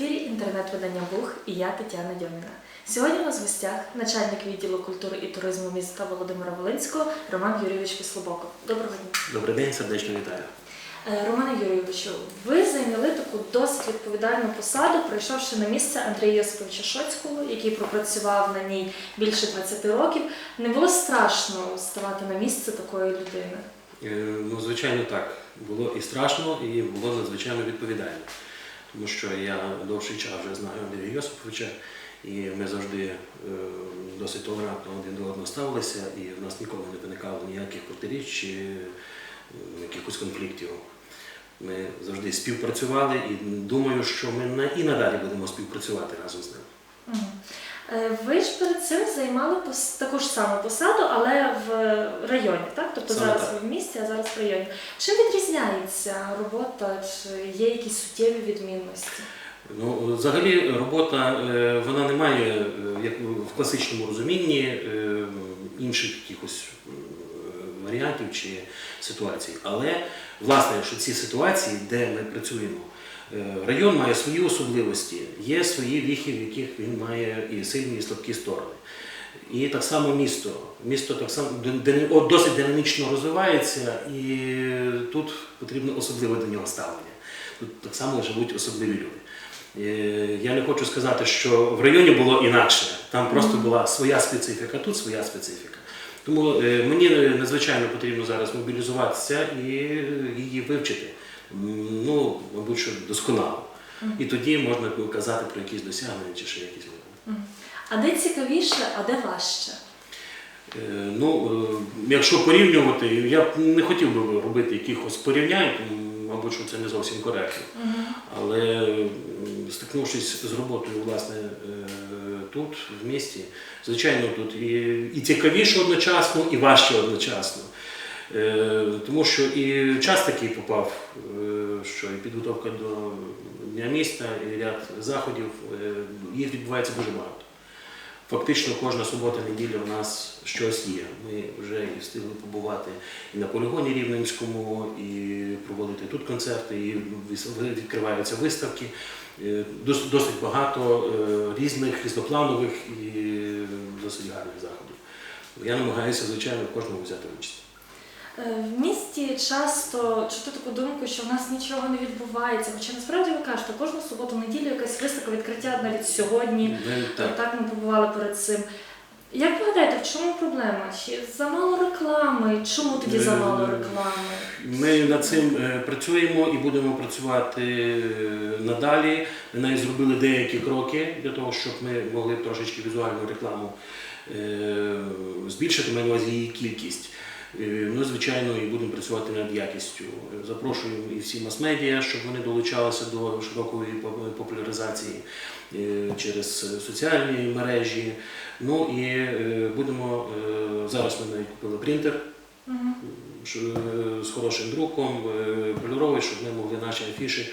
ефірі інтернет-видання Бух і я Тетяна Дьоміна. Сьогодні у нас в гостях начальник відділу культури і туризму міста Володимира Волинського Роман Юрійович Кислобоков. Доброго дня. Добрий день, сердечно вітаю. Е, Романе Юрійовичу, ви зайняли таку досить відповідальну посаду, прийшовши на місце Андрія Йосиповича Шоцького, який пропрацював на ній більше 20 років. Не було страшно ставати на місце такої людини. Е, Ну, звичайно, так. Було і страшно, і було надзвичайно відповідально. Тому що я довший час вже знаю Андрія Йосиповича, і ми завжди е, досить толерантно один до одного ставилися, і в нас ніколи не виникало ніяких протиріч чи е, якихось конфліктів. Ми завжди співпрацювали і думаю, що ми і надалі будемо співпрацювати разом з ним. Е, Ви ж перед цим займали пос- таку ж саму посаду, але в районі, так? Тобто Саме зараз так. ви в місті, а зараз в районі. Чим відрізняється робота? Чи є якісь суттєві відмінності? Ну, взагалі, робота е, вона не має, е, як в класичному розумінні, інших якихось варіантів чи ситуацій. Але, власне, що ці ситуації, де ми працюємо, район має свої особливості, є свої віхи, в яких він має і сильні, і слабкі сторони. І так само місто. Місто так само досить динамічно розвивається, і тут потрібно особливе до нього ставлення. Тут так само живуть особливі люди. Е, Я не хочу сказати, що в районі було інакше. Там просто була своя специфіка, тут своя специфіка. Тому е, мені надзвичайно потрібно зараз мобілізуватися і її вивчити. Ну, мабуть, що досконало. І тоді можна казати про якісь досягнення чи ще якісь моменти. А де цікавіше, а де важче? Е, Ну, е, якщо порівнювати, я б не хотів би робити якихось порівнянь, мабуть, що це не зовсім коректно. Але стикнувшись з роботою власне е, тут, в місті, звичайно, тут і, і цікавіше одночасно, і важче одночасно. Е, Тому що і час такий попав, е, що і підготовка до Дня міста, і ряд заходів, е, їх відбувається дуже багато. Фактично кожна субота-неділя в нас щось є. Ми вже і встигли побувати і на полігоні Рівненському, і проводити тут концерти, і відкриваються виставки. Досить багато різних, різнопланових і досить гарних заходів. Я намагаюся, звичайно, в кожному взяти участь. Е, В місті часто чути таку думку, що в нас нічого не відбувається. Хоча насправді ви кажете, кожну суботу-неділю якась виставка відкриття навіть сьогодні. Так. Так. ми побували перед цим. Як ви гадаєте, в чому проблема? Чи замало реклами? Чому тоді замало Е, реклами? Ми над цим е, працюємо і будемо працювати надалі. Навіть зробили деякі кроки для того, щоб ми могли трошечки візуальну рекламу збільшити, маю на увазі її кількість. Е, Ну, звичайно, і будемо працювати над якістю. Запрошуємо і всі мас-медіа, щоб вони долучалися до широкої популяризації е, через соціальні мережі. Ну і е, будемо е, зараз ми навіть купили принтер е, з хорошим друком, е, кольоровий, щоб ми могли наші афіші е,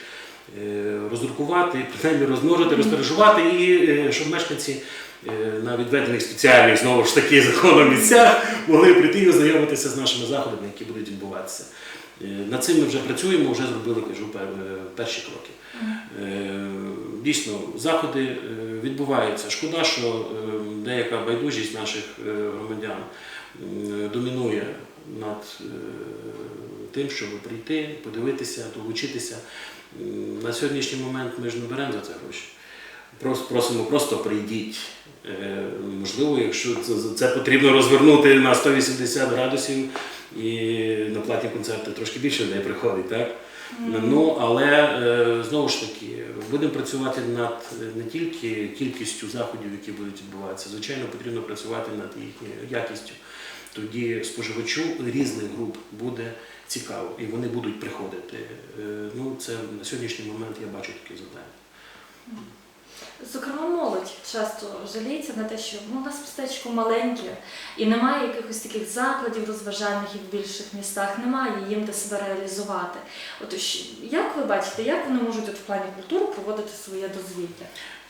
роздрукувати, принаймні розмножити, розтиражувати, і е, щоб мешканці е, на відведених спеціальних знову ж таки законом місцях могли прийти і ознайомитися з нашими заходами, які будуть відбуватися. Е, Над цим ми вже працюємо, вже зробили кажу, е, перші кроки. Е, Дійсно, заходи е, відбуваються. Шкода, що е, деяка байдужість наших е, громадян домінує над е, тим, щоб прийти, подивитися, долучитися. На сьогоднішній момент ми ж не беремо за це гроші. Просимо, просто прийдіть. Е, Можливо, якщо це, це потрібно розвернути на 180 градусів і на платні концерти трошки більше людей приходить, так? Ну, але е, знову ж таки, будемо працювати над не тільки кількістю заходів, які будуть відбуватися. Звичайно, потрібно працювати над їхньою якістю. Тоді споживачу різних груп буде цікаво, і вони будуть приходити. Е, Ну, це на сьогоднішній момент я бачу таке завдання. Зокрема, молодь часто жаліється на те, що ну, у нас містечко маленьке і немає якихось таких закладів розважальних як в більших містах, немає їм де себе реалізувати. От як ви бачите, як вони можуть от в плані культури проводити своє дозвілля?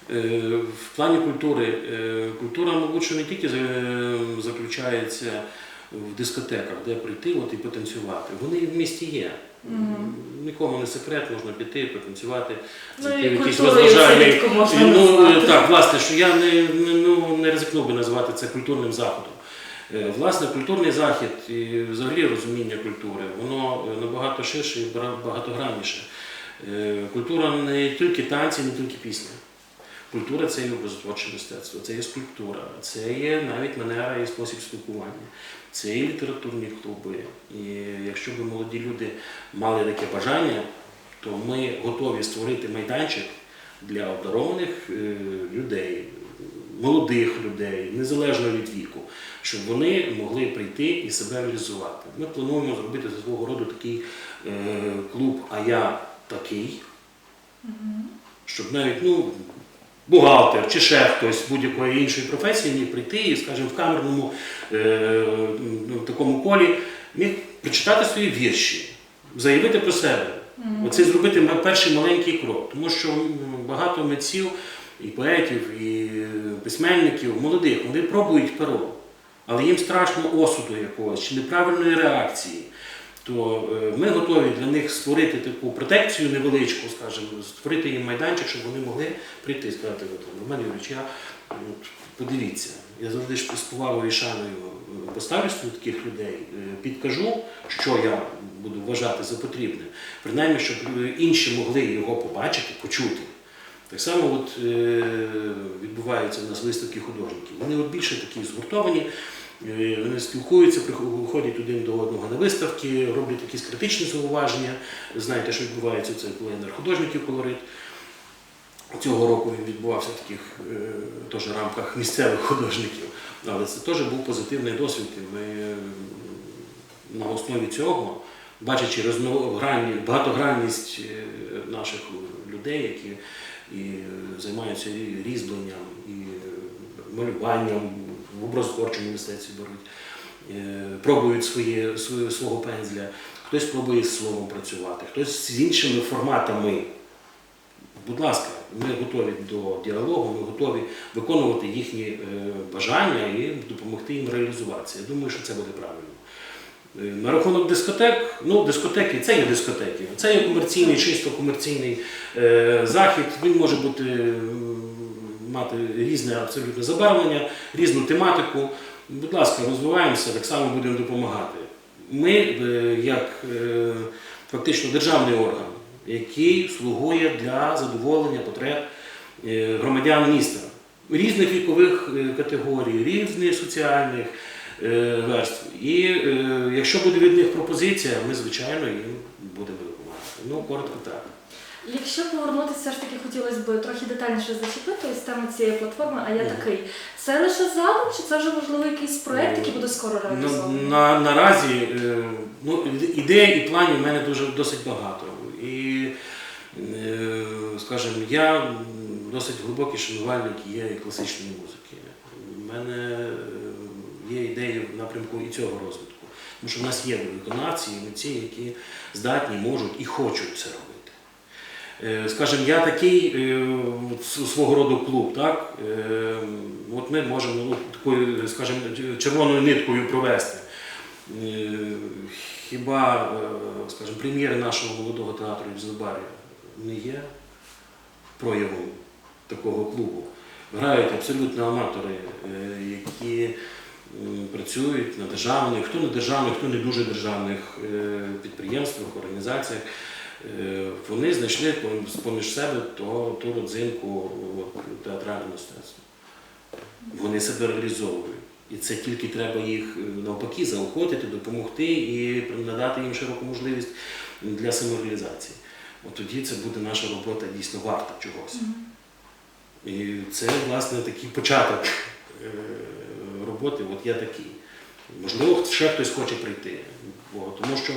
Е, В плані культури, е, культура, мабуть, не тільки заключається в дискотеках, де прийти от, і потанцювати. Вони в місті є. Нікому не секрет, можна піти, потанцювати. Ну, і рідко можна ну, так, власне, що я не, не, ну, не ризикнув би назвати це культурним заходом. Е, Власне, культурний захід і взагалі розуміння культури, воно е, набагато ширше і багатогранніше. Е, Культура не тільки танці, не тільки пісня. Культура це є образотворче мистецтво, це є скульптура, це є навіть манера і спосіб спілкування, це є літературні клуби. І якщо б молоді люди мали таке бажання, то ми готові створити майданчик для обдарованих е, людей, молодих людей, незалежно від віку, щоб вони могли прийти і себе реалізувати. Ми плануємо зробити свого роду такий е, клуб А я такий, щоб навіть ну, бухгалтер чи ще хтось будь-якої іншої професії міг прийти і, скажімо, в камерному е, ну, такому колі міг прочитати свої вірші, заявити про себе. Оце зробити перший маленький крок. Тому що багато митців і поетів, і е, письменників, молодих, вони пробують перо, але їм страшно осуду якогось чи неправильної реакції. То е, ми готові для них створити таку протекцію невеличку, скажімо, створити їм майданчик, щоб вони могли прийти і сказати, Роман Юрійович, я подивіться, я завжди ж з повагою і шаною е, поставлюсь до таких людей, е, підкажу, що я буду вважати за потрібне, принаймні, щоб інші могли його побачити, почути. Так само от, відбуваються в нас виставки художників. Вони от більше такі згуртовані, вони спілкуються, прихо- виходять один до одного на виставки, роблять якісь критичні зауваження. Знаєте, що відбувається це пленер художників колорит. Цього року він відбувався в таких е, теж рамках місцевих художників. Але це теж був позитивний досвід. Ми е, на основі цього, бачачи багатогранність е, наших людей, які і е, займаються різьбленням, і е, малюванням, в образотворчому мистецтві беруть, е, пробують своє, своє, свого пензля, хтось пробує з словом працювати, хтось з іншими форматами. Будь ласка, ми готові до діалогу, ми готові виконувати їхні е, бажання і допомогти їм реалізуватися. Я думаю, що це буде правильно. Е, На рахунок дискотек, ну дискотеки це є дискотеки. Це є комерційний, чисто комерційний захід. Він може бути мати різне абсолютне забарвлення, різну тематику. Будь ласка, розвиваємося, так само будемо допомагати. Ми, е, як е, фактично державний орган, який слугує для задоволення потреб е, громадян міста різних вікових категорій, різних соціальних верств. І якщо буде від них пропозиція, ми, звичайно, їм будемо допомагати. Ну, коротко так. Якщо повернутися, все ж таки хотілося б трохи детальніше зачепити ось тему цієї платформи, а я Мгм. такий. Це лише задум, чи це вже можливо якийсь проект, який Ну, буде скоро На, реалізований? на, наразі е, ну, ідей і планів в мене дуже досить багато. І, е, скажімо, я досить глибокий шанувальник є класичної музики. У мене е, є ідеї в напрямку і цього розвитку. Тому що в нас є виконавці і митці, які здатні, можуть і хочуть це робити. Е, Скажімо, я такий е, свого роду клуб, так? Е, От ми можемо ну, такою, скажімо, червоною ниткою провести. Хіба, скажімо, прем'єри нашого молодого театру в Забарі не є проявом такого клубу? Грають абсолютно аматори, які працюють на державних, хто на державних, хто не дуже державних підприємствах, організаціях. Е, Вони знайшли поміж себе то, ту родзинку театрального мистецтва. Вони себе реалізовують. І це тільки треба їх е, навпаки заохотити, допомогти і надати їм широку можливість для самореалізації. От тоді це буде наша робота дійсно варта чогось. І це, власне, такий початок е, роботи, от я такий. Можливо, ще хтось хоче прийти. Бо, тому що,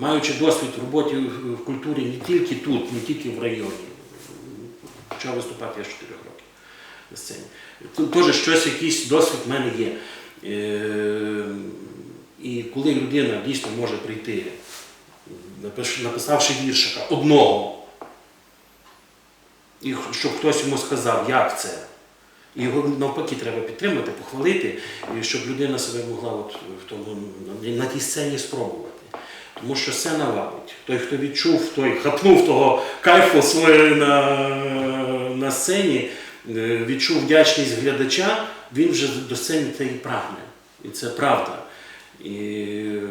маючи досвід в роботі в культурі не тільки тут, не тільки в районі, почав виступати я з 4 років на сцені. Тут теж щось, якийсь досвід в мене є. Е, І коли людина дійсно може прийти, написавши віршика одного, і щоб хтось йому сказав, як це, І його навпаки треба підтримати, похвалити, щоб людина себе могла от в тому, на тій сцені спробувати. Тому що сцена вабить. Той, хто відчув, той хапнув того кайфу на, на сцені, е, відчув вдячність глядача, він вже до сцени те і прагне. І це правда. І е,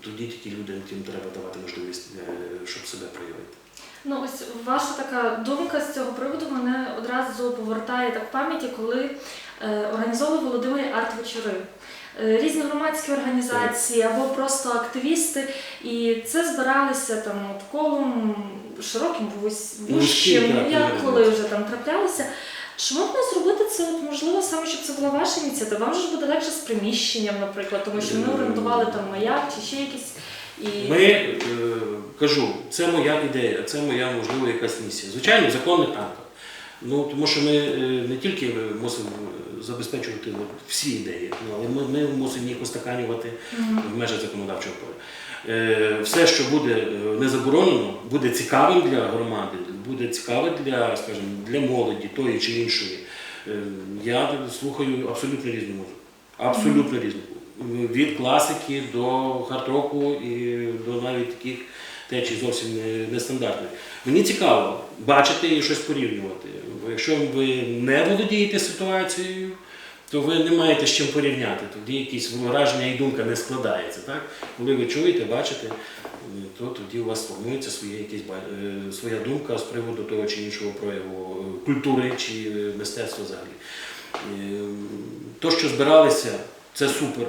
тоді тільки людям тим треба давати можливість, е, щоб себе проявити. Ну, ось ваша така думка з цього приводу мене одразу повертає так в пам'яті, коли е, організовували Володимир арт-вечори. Е, Різні громадські організації або просто активісти, і це збиралися там от колом широким Вузьким, вущим, як коли вже там траплялося. Чи можна зробити це, от, можливо, саме щоб це була ваша ініціатива? Вам же ж буде легше з приміщенням, наприклад, тому що ми орендували там маяк чи ще якісь. І... Ми е, кажу, це моя ідея, це моя можливо якась місія. Звичайно, в законних рамках. Ну тому що ми е, не тільки мусимо е, забезпечувати всі ідеї, ну, але ми, ми мусимо їх устаканювати в межах законодавчого поля. Е, Все, що буде е, не заборонено, буде цікавим для громади, буде цікавим для, скажімо, для молоді тої чи іншої. Е, Я слухаю абсолютно різну музику. Абсолютно різну. Від класики до хард-року і до навіть таких течій зовсім не- Мені цікаво бачити і щось порівнювати. Бо якщо ви не володієте ситуацією, то ви не маєте з чим порівняти. Тоді якісь враження і думка не складається. Так? Коли ви чуєте, бачите, то тоді у вас формується своє якесь, ба- е, своя думка з приводу того чи іншого прояву е, культури чи е, мистецтва взагалі. Е, То, що збиралися, це супер,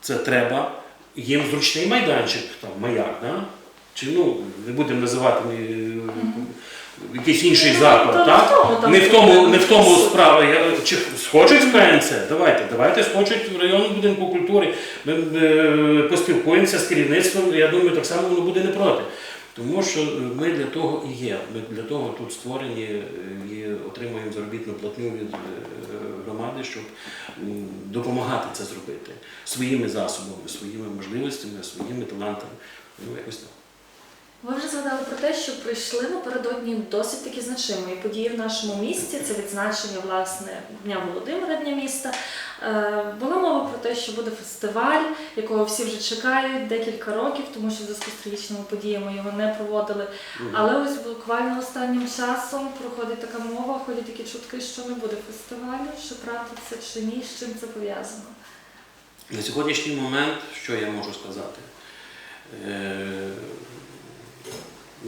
це треба. Їм зручний майданчик, там, маяк, да? Чи ну, не будемо називати е, якийсь інший Ну, заклад. так? Не в тому, не в тому справа. Я, чи схочуть в КНЦ? Давайте, давайте схочуть в районному будинку культури. Ми е, поспілкуємося з керівництвом. Я думаю, так само воно буде не проти. Тому що ми для того і є. Ми для того тут створені е, і отримуємо заробітну платню від е, громади, щоб допомагати це зробити своїми засобами, своїми можливостями, своїми талантами. Ну, якось так. Ви вже згадали про те, що прийшли напередодні досить такі значимої події в нашому місті. Це відзначення власне Дня Володимира, Дня міста. Е, Була мова про те, що буде фестиваль, якого всі вже чекають декілька років, тому що в зв'язку з трагічними подіями його не проводили. Але ось буквально останнім часом проходить така мова, ходять такі чутки, що не буде фестивалю. Чи правда це чи ні? З чим це пов'язано? На сьогоднішній момент, що я можу сказати? Е,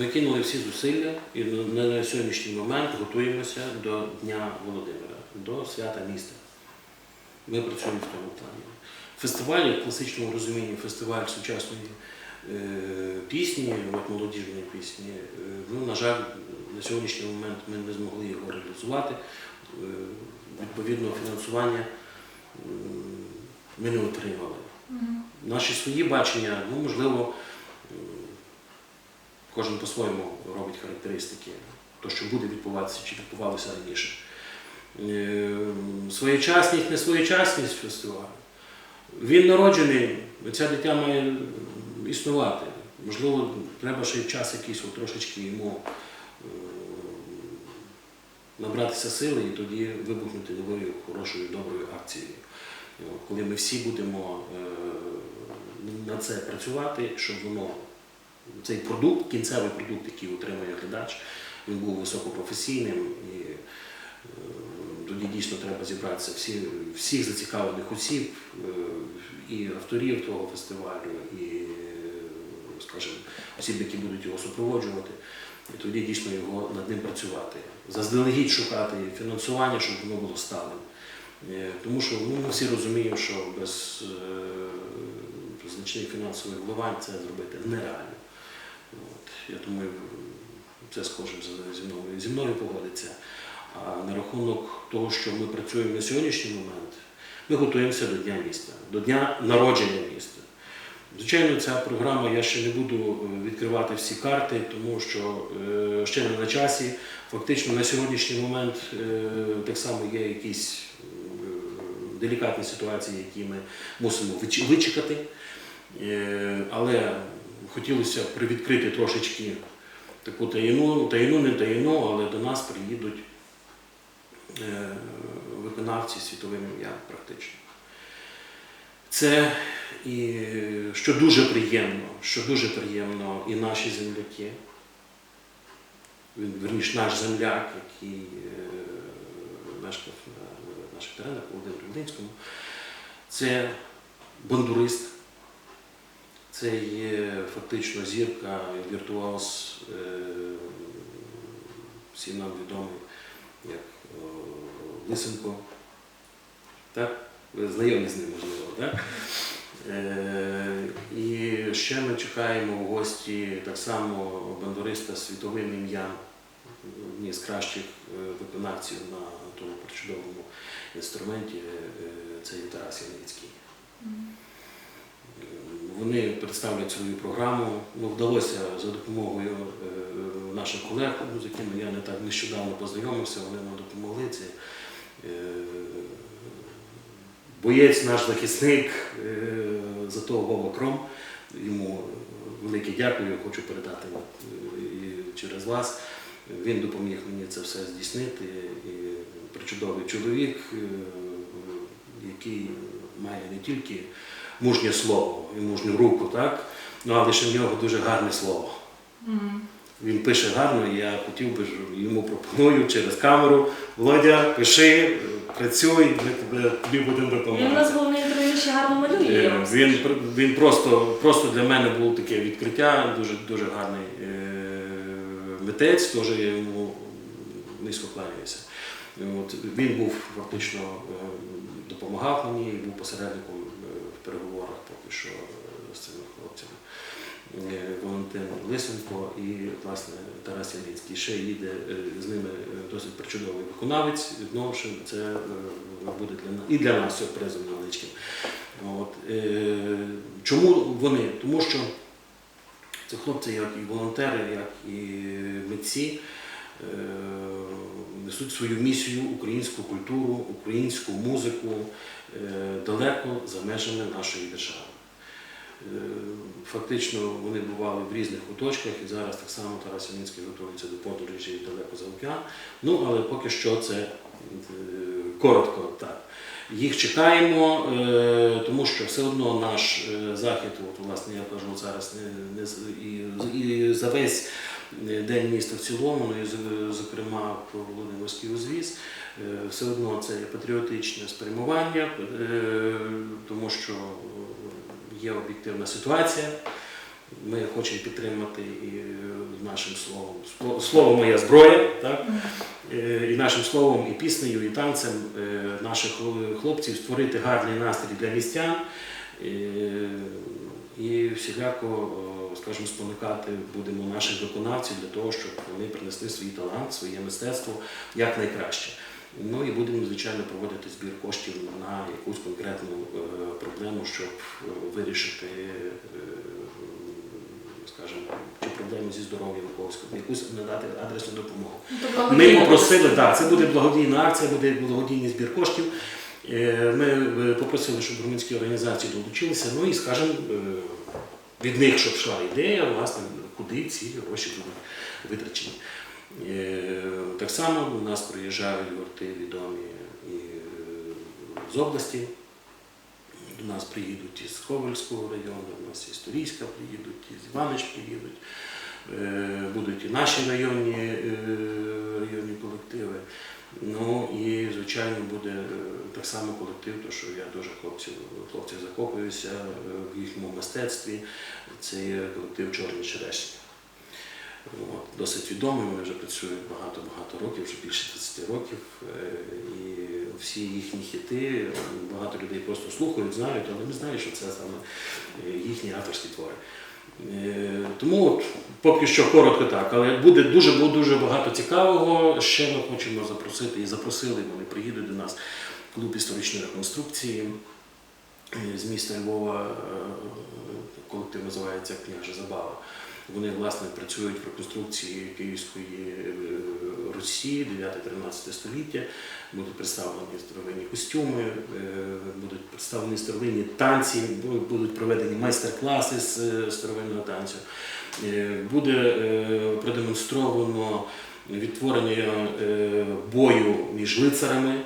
Ми кинули всі зусилля і на сьогоднішній момент готуємося до Дня Володимира, до свята міста. Ми працюємо в тому плані. Фестиваль, в класичному розумінні, фестиваль сучасної е, пісні, от молодіжної пісні, е, ну, на жаль, на сьогоднішній момент ми не змогли його реалізувати. Е, Відповідно, фінансування м, ми не отримали. Наші свої бачення, ну, можливо, кожен по-своєму робить характеристики, то, що буде відбуватися чи відбувалося раніше. Е, Своєчасність, не своєчасність фестивалю. Він народжений, ця дитя має існувати. Можливо, треба ще час якийсь трошечки йому е, набратися сили і тоді вибухнути новою хорошою, доброю акцією. Коли ми всі будемо е, на це працювати, щоб воно, цей продукт, кінцевий продукт, який отримує глядач, він був високопрофесійним і е, тоді дійсно треба зібратися всі, всіх зацікавлених осіб, е, і авторів того фестивалю, і, е, скажімо, осіб, які будуть його супроводжувати. І тоді дійсно його над ним працювати. Заздалегідь шукати фінансування, щоб воно було сталим. Тому що ну, ми всі розуміємо, що без значних фінансових вливань це зробити нереально. От. Я думаю, це схоже зі мною, зі мною погодиться. А на рахунок того, що ми працюємо на сьогоднішній момент, ми готуємося до Дня міста, до дня народження міста. Звичайно, ця програма, я ще не буду е, відкривати всі карти, тому що е, ще не на часі. Фактично на сьогоднішній момент е, так само є якісь делікатні ситуації, які ми мусимо вич- вичекати. Але хотілося привідкрити трошечки таку таїну, таїну, не таїну, але до нас приїдуть е, виконавці світовим ім'ям практично. Це і що дуже приємно, що дуже приємно, і наші земляки, він, верніше, наш земляк, який мешкав на наших теренах у Володимирі Волинському, це бандурист, це є фактично зірка, віртуоз, е, всім нам відомий як Лисенко. Так? Знайомі з ним, можливо, так? Е, І ще ми чекаємо в гості так само бандуриста світовим ім'ям, одні з кращих е, виконавців на тому чудовому інструменті, це є Тарас Яницький. Вони представлять свою програму. Ну, вдалося за допомогою е, наших колег, ну, з якими я не так нещодавно познайомився, вони нам допомогли. Це е, боєць, наш захисник, е, зато Вова Кром. Йому велике дякую, хочу передати і через вас. Він допоміг мені це все здійснити. І причудовий чоловік, який має не тільки мужнє слово і мужню руку, так? Ну, але ще в нього дуже гарне слово. Мгм. Він пише гарно, і я хотів би, йому пропоную через камеру. Володя, пиши, працюй, ми тебе, тобі будемо Він у допомагати. нас головний інтерв'ю ще гарно малює. Е, Він, він просто, просто для мене був таке відкриття, дуже, дуже гарний е, митець, теж я йому низько кланяюся. От, він був фактично е, допомагав мені був посередником е, в переговорах поки що з цими хлопцями. Е, Валентин Лисенко і власне Тарас Яницький. Ще їде е, з ними е, досить причудовий виконавець. Ж це буде для нас і для нас сюрпризом невеличким. От, чому вони? Тому що це хлопці, як і волонтери, як і митці, несуть свою місію, українську культуру, українську музику далеко за межами нашої держави. Е, Фактично вони бували в різних куточках і зараз так само Тарас Мінський готується до подорожі далеко за океан. Ну, але поки що це е, коротко так. Їх чекаємо, е, тому що все одно наш е, захід, от, власне, я кажу зараз не, не і, за весь е, день міста в цілому, ну і зокрема про Володимирський узвіз, все одно це патріотичне спрямування, тому що є об'єктивна ситуація. Ми хочемо підтримати і нашим словом. Слово- моя зброя, так? Е, і нашим словом, і піснею, і танцем е, наших хлопців створити гарний настрій для містян е, і всіляко, е, скажімо, спонукати будемо наших виконавців для того, щоб вони принесли свій талант, своє мистецтво як найкраще. Ну і будемо, звичайно, проводити збір коштів на якусь конкретну е, проблему, щоб е, вирішити, е, скажімо, чи проблему зі здоров'ям когось, якусь надати адресну допомогу. Ну, Ми благодійна попросили, так, це буде благодійна акція, буде благодійний збір коштів. Е, Ми е, попросили, щоб громадські організації долучилися, ну і скажімо, е, від них, щоб йшла ідея, власне, куди ці гроші будуть витрачені. Так само у нас приїжджають гурти відомі і з області. До нас приїдуть із Ковальського району, у нас із Турійська приїдуть, із Іванич приїдуть. Е, Будуть і наші районні, е, районні колективи. Ну і, звичайно, буде е, так само колектив, тому що я дуже хлопців, хлопців закохуюся е, в їхньому мистецтві. Це є колектив Чорні черешні. От, досить відомий, вони вже працюють багато-багато років, вже більше 20 років. І всі їхні хіти, багато людей просто слухають, знають, але не знають, що це саме їхні авторські твори. Е, Тому от, поки що коротко так, але буде дуже, дуже багато цікавого. Ще ми хочемо запросити і запросили, вони приїдуть до нас клуб історичної реконструкції е, з міста Львова. е, Колектив називається Княжа Забава. Вони власне працюють в реконструкції Київської е, Русі 9-13 століття. Будуть представлені старовинні костюми, е, будуть представлені старовинні танці, будуть проведені майстер-класи з е, старовинного танцю. Буде продемонстровано відтворення бою між лицарами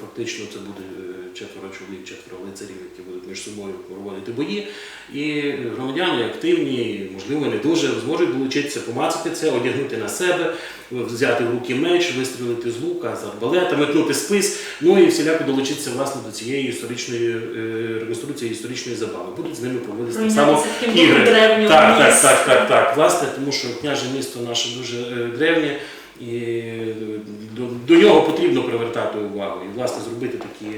Фактично це буде е, четверо чоловік, четверо лицарів, які будуть між собою проводити бої. І громадяни активні, можливо, не дуже, зможуть долучитися, помацати це, одягнути на себе, взяти в руки меч, вистрілити з лука, з арбалета, метнути спис, ну і всіляко долучитися власне до цієї історичної е, реконструкції історичної забави. Будуть з ними проводити так само ігри. Так, так, так, так, так. Власне, тому що княже місто наше дуже е, древнє, і е, до, до нього потрібно привертати увагу. І, власне, зробити такі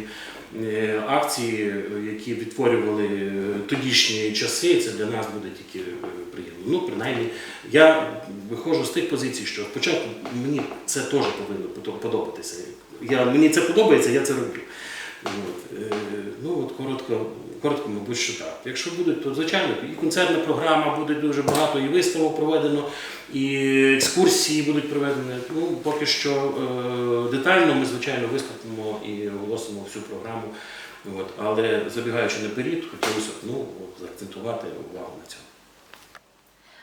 е, акції, які відтворювали е, тодішні часи, це для нас буде тільки приємно. Ну, принаймні, я виходжу з тих позицій, що спочатку мені це теж повинно подо- подобатися. Я, мені це подобається, я це роблю. Ну от коротко, коротко, мабуть, що так. Якщо буде, то звичайно і концертна програма буде дуже багато, і виставок проведено, і екскурсії будуть проведені. Ну поки що е, детально ми звичайно виступимо і оголосимо всю програму. От, але забігаючи наперед, хотілося б ну, заакцентувати увагу на цьому.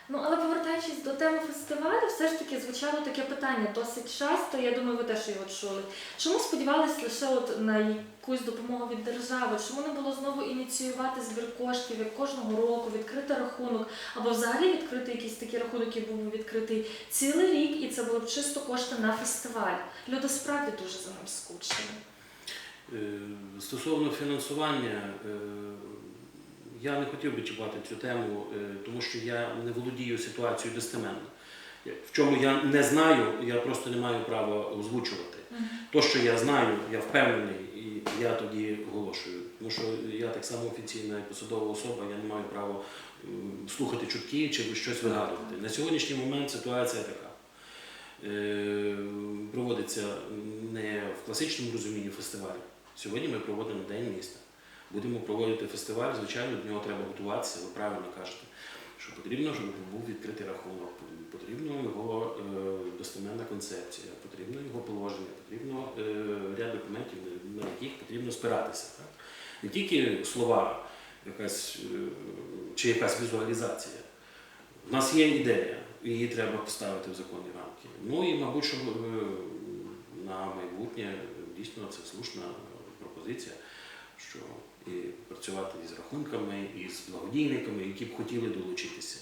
Ну, але повертаючись до теми фестивалю, все ж таки звучало таке питання досить часто. Я думаю, ви теж його чули. Чому сподівались лише от на якусь допомогу від держави? Чому не було знову ініціювати збір коштів як кожного року, відкрити рахунок, або взагалі відкрити якийсь такий рахунок, який був відкритий цілий рік, і це було б чисто кошти на фестиваль. Люди справді дуже за ним скучили. Е, Стосовно фінансування, е, я не хотів би чіпати цю тему, е, тому що я не володію ситуацією достеменно. В чому я не знаю, я просто не маю права озвучувати. То, що я знаю, я впевнений, і я тоді оголошую. Тому що я так само офіційна і посадова особа, я не маю права слухати чутки чи щось вигадувати. На сьогоднішній момент ситуація така. Е, Проводиться не в класичному розумінні фестивалю. Сьогодні ми проводимо День міста. Будемо проводити фестиваль, звичайно, до нього треба готуватися, ви правильно кажете, що потрібно, щоб був відкритий рахунок, потрібна його е, достеменна концепція, потрібно його положення, потрібно е, ряд документів, на яких потрібно спиратися. Так? Не тільки слова, якась, е, чи якась візуалізація. У нас є ідея, її треба поставити в законні рамки. Ну і, мабуть, що е, на майбутнє дійсно це слушна пропозиція, що і працювати із рахунками, і з благодійниками, які б хотіли долучитися.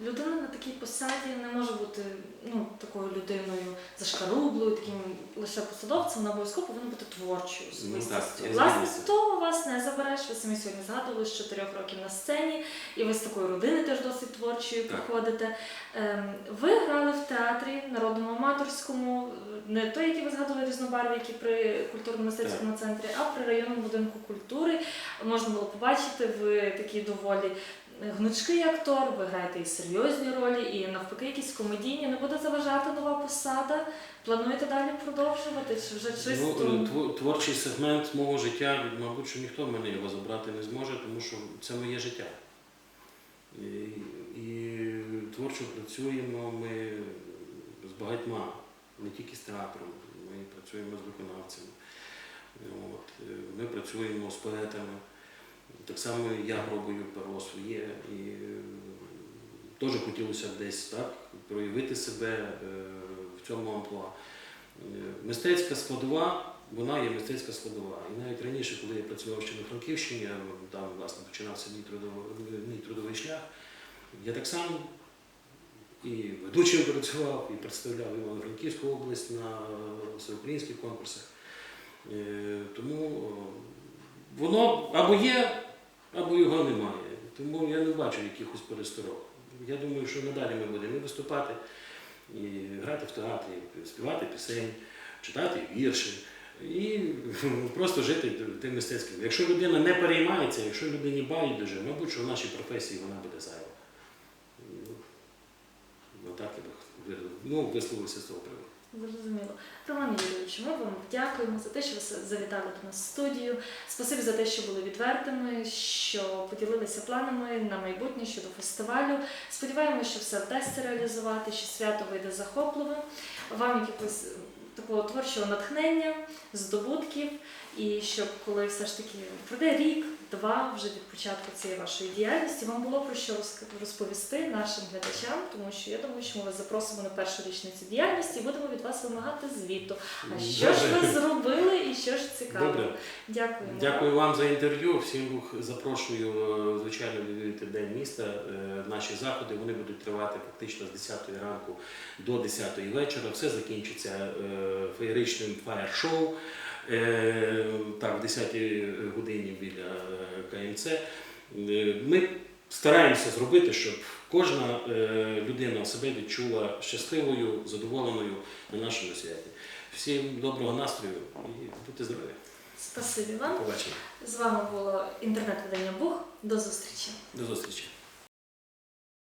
Людина на такій посаді не може бути ну, такою людиною зашкарублою, таким лише посадовцем, вона обов'язково повинна бути творчою Ну, особистістю. я Власне, з того вас не забереш. Ви самі сьогодні згадували з чотирьох років на сцені, і ви з такої родини теж досить творчою Так. походите. Ем, Ви грали в театрі народному аматорському, не той, який ви згадували різнобарві, який при культурно-мистецькому центрі, а при районному будинку культури. Можна було побачити, ви такі доволі гнучкий актор, ви граєте і серйозні ролі, і навпаки, якісь комедійні. Не буде заважати нова посада. Плануєте далі продовжувати? Чи вже чисто? Ну, е, творчий сегмент мого життя, мабуть, що ніхто в мене його забрати не зможе, тому що це моє життя. І, і творчо працюємо ми з багатьма, не тільки з театром, ми працюємо з виконавцями. От, е, ми працюємо з поетами. Так само я пробую перо своє і е, теж хотілося десь так проявити себе е, в цьому амплуа. Е, Мистецька складова, вона є мистецька складова. І навіть раніше, коли я працював ще на Франківщині, там власне починався мій трудовий, мій трудовий шлях, я так само і ведучим працював, і представляв Івано-Франківську область на всеукраїнських конкурсах. Тому воно або є, або його немає. Тому я не бачу якихось пересторог. Я думаю, що надалі ми будемо виступати, і грати в театрі, співати пісень, читати вірші. І просто жити тим мистецьким. Якщо людина не переймається, якщо людині байдуже, мабуть, що в нашій професії вона буде зайва. Ну, так я би ну, висловився з цього приводу. Зрозуміло. Роман Юрійович, ми вам дякуємо за те, що ви завітали до нас в студію. Спасибі за те, що були відвертими, що поділилися планами на майбутнє щодо фестивалю. Сподіваємося, що все вдасться реалізувати, що свято вийде захопливим. Вам якихось такого творчого натхнення, здобутків, і щоб коли все ж таки пройде рік, два вже від початку цієї вашої діяльності. Вам було про що розповісти нашим глядачам, тому що я думаю, що ми вас запросимо на першу річницю діяльності і будемо від вас вимагати звіту. А що ж ви зробили і що ж цікавого? Добре. Дякую. Дякую вам за інтерв'ю. Всім запрошую, е, звичайно, відвідати День міста. Е, Наші заходи вони будуть тривати фактично з 10 ранку до 10 вечора. Все закінчиться е, феєричним фаєр-шоу. Е, Так, в 10 годині біля е, КМЦ. Е, Ми стараємося зробити, щоб кожна людина себе відчула щасливою, задоволеною на нашому святі. Всім доброго настрою і будьте здорові. Спасибі вам. побачення. З вами було інтернет-видання Бух. До зустрічі. До зустрічі.